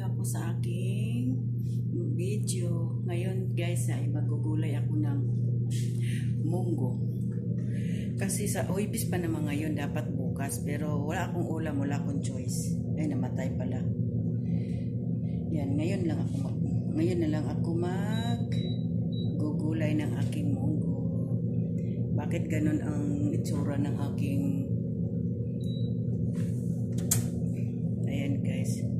ako sa aking video. Ngayon guys ay magugulay ako ng munggo. Kasi sa Oibis pa naman ngayon dapat bukas pero wala akong ulam, wala akong choice. Ay namatay pala. Yan, ngayon lang ako mag, ngayon na lang ako mag gugulay ng aking munggo. Bakit ganun ang itsura ng aking Ayan guys.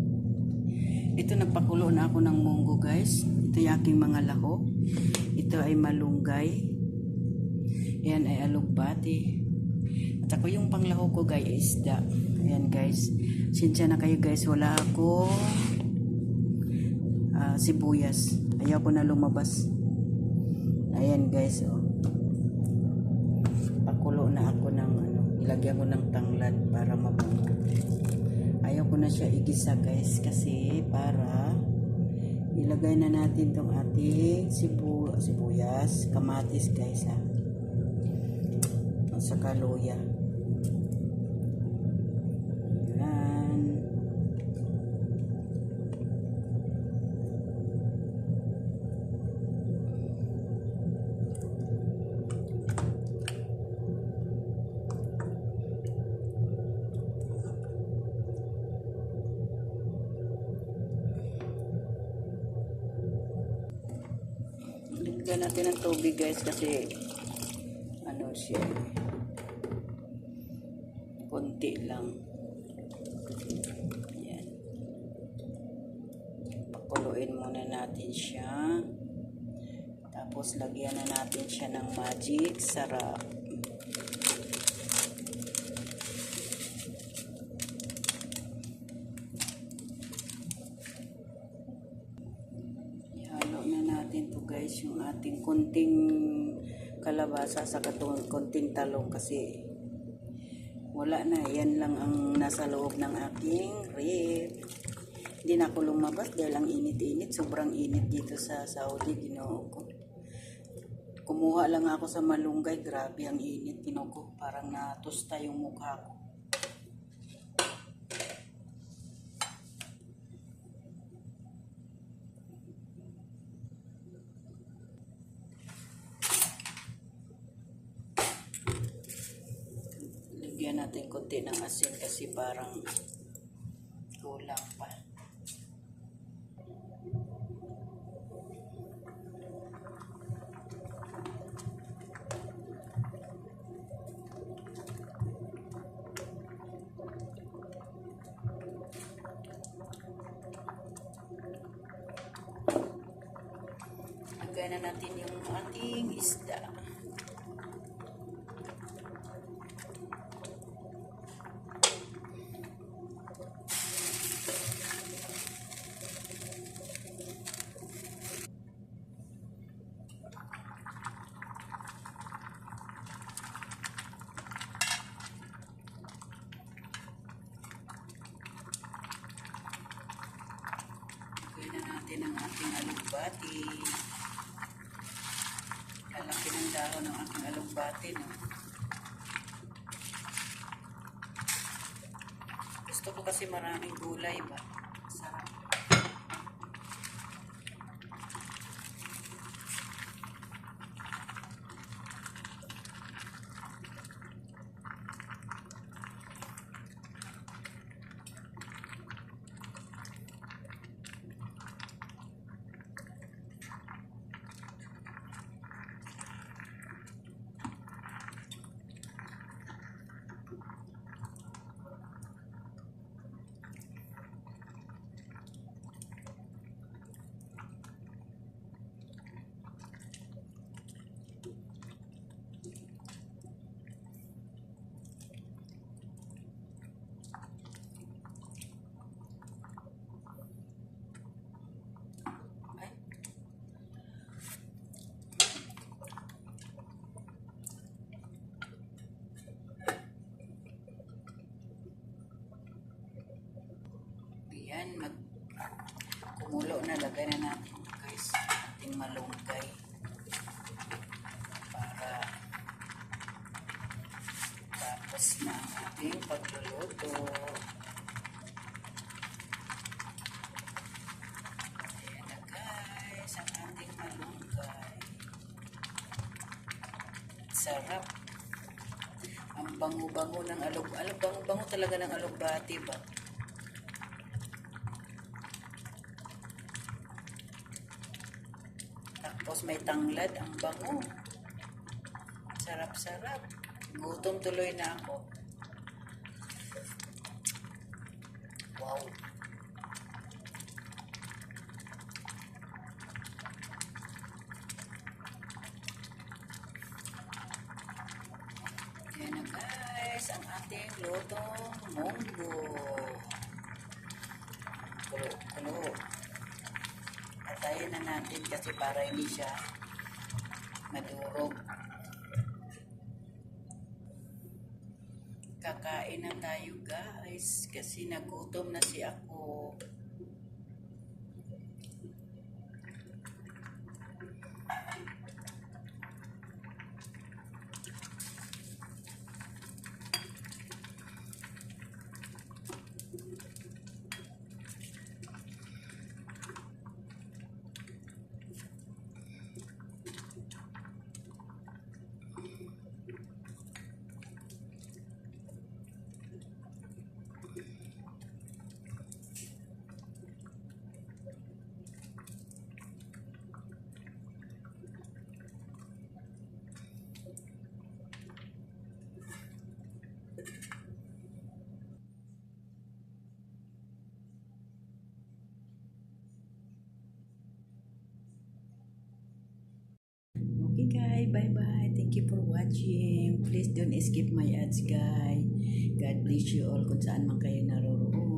Ito nagpakulo na ako ng munggo guys. Ito yung aking mga lahok. Ito ay malunggay. Ayan ay alugbati. At ako yung panglahok ko guys isda. Ayan guys. Sinsya na kayo guys. Wala ako ah, sibuyas. Ayaw ko na lumabas. Ayan guys. Oh. Pakulo na ako ng ano. Ilagyan ko ng tanglad para mabango ayaw ko na siya igisa guys kasi ilagay na natin tong ating sibu sibuyas, kamatis guys ha. At saka luya. Yan. Lagyan natin ng tubig guys kasi ano siya konti lang. Yan. Pakuluin muna natin siya. Tapos lagyan na natin siya ng magic sarap. Guys yung ating kunting kalabasa sa katong kunting talong kasi wala na. Yan lang ang nasa loob ng aking rib. Hindi na ako lumabas dahil ang init-init. Sobrang init dito sa Saudi. Ginoo ko. Kumuha lang ako sa malunggay. Grabe ang init. Ginoo ko. Parang natusta yung mukha ko. Lagyan natin konti ng asin kasi parang kulang pa. Lagyan na natin yung ating isda. Lagyan na natin ang ating alugbati. Lalaki ng dahon ng ating alugbati. No? Gusto ko kasi maraming gulay ba? yan, mag kumulo na, lagay na natin guys, ating malunggay para tapos na ang ating pagluluto. Ayan guys. Sarap. Ang bango-bango ng alog, alog bango-bango talaga ng alugbati ba? Tapos may tanglad. Ang bango. Sarap-sarap. Gutom tuloy na ako. Wow. Yan na guys, ang ating lutong munggo. Kulo, kulo. Patayin na natin kasi para hindi siya madurog. Kakain na tayo guys kasi nagutom na si ako. Okay guys, bye bye. Thank you for watching. Please don't skip my ads guys. God bless you all kung saan man kayo naroroon.